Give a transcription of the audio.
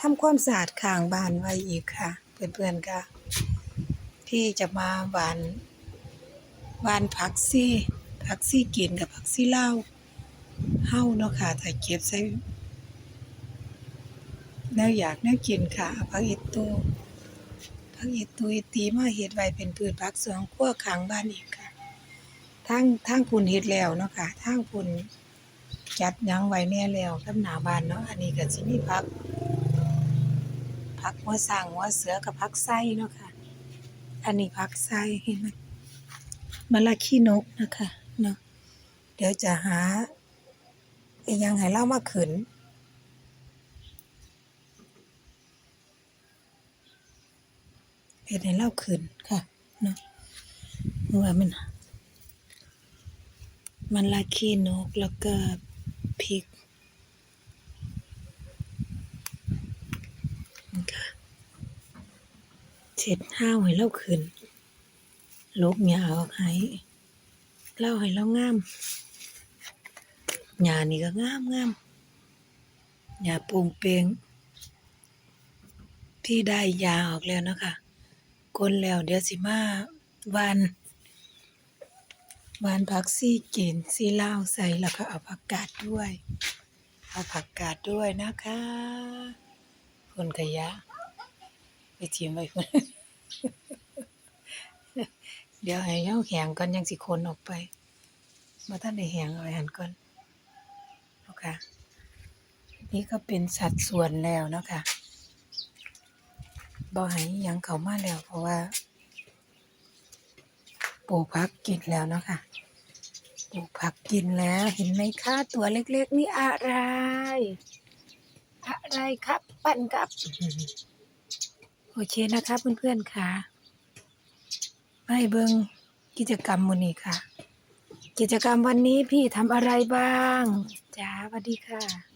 ทำความสะอาดข้างบ้านไว้อีกค่ะ เพื่อนๆค่ะพี่จะมาหวานหวานผักซี่ผักซี่กินกับผักซี่ลาเฮ้าเนาะค่ะถ้าเก็บใส่แนวอยากแนวกินค่ะผักอีตูผักอีตูอีตีมาเฮ็ดไว้เป็นพืชผักสวนครัวข้างบ้านอีกค่ะทางทางพุ่นเฮ็ดแล้วเนาะค่ะทางพุ่นจัดยังไว้แน่แล้วกับหน้าบ้านเนาะอันนี้ก็สิมีผัก ผักหัวสร้างหัวเสือกับผักไส้เนาะค่ะ อันนี้ผักไส้เห็นไหมมะละขี้นกนะคะเนาะเดี๋ยวจะหาอีกอยังให้เล่ามาขืนเห็ดให้เล่าขืนค่ะเนาะเพราะว่ามันมันละขี้นกแล้วก็พริกค่ะ เช็ดห้าวให้เราขึ้นลกหญ้าออกให้เล่าให้เรางามหญ้านี่ก็งามงามหญ้าโปร่งเป่งที่ได้ยาออกแล้วเนาะคะกลแล้วเดี๋ยวสิมาวานวานผักซี่กินซี่เล่าใส่แล้วก็เอาผักกาดด้วย เอาผักกาดด้วยนะคะ คนขยะ ไปเทียมไว้คน เดี๋ยวให้เฮาแหงก่อนยังสิคนออกไปมาท่านได้แหงเอาไว้หันก่อนนะคะนี่ก็เป็นสัดส่วนแล้วเนาะค่ะบ่ให้อิหยังเขามาแล้ว เพราะว่าปลูกผักกินแล้วเนาะค่ะปลูกผักกินแล้วเห็นไหมคะตัวเล็ก ๆ นี่อะไร อะไรครับ ปั้นครับ โอเคนะคะเพื่อนๆค่ะไปเบิงกิจกรรมวันนี้ค่ะ กิจกรรมวันนี้พี่ทำอะไรบ้างจ้าสวัสดีค่ะ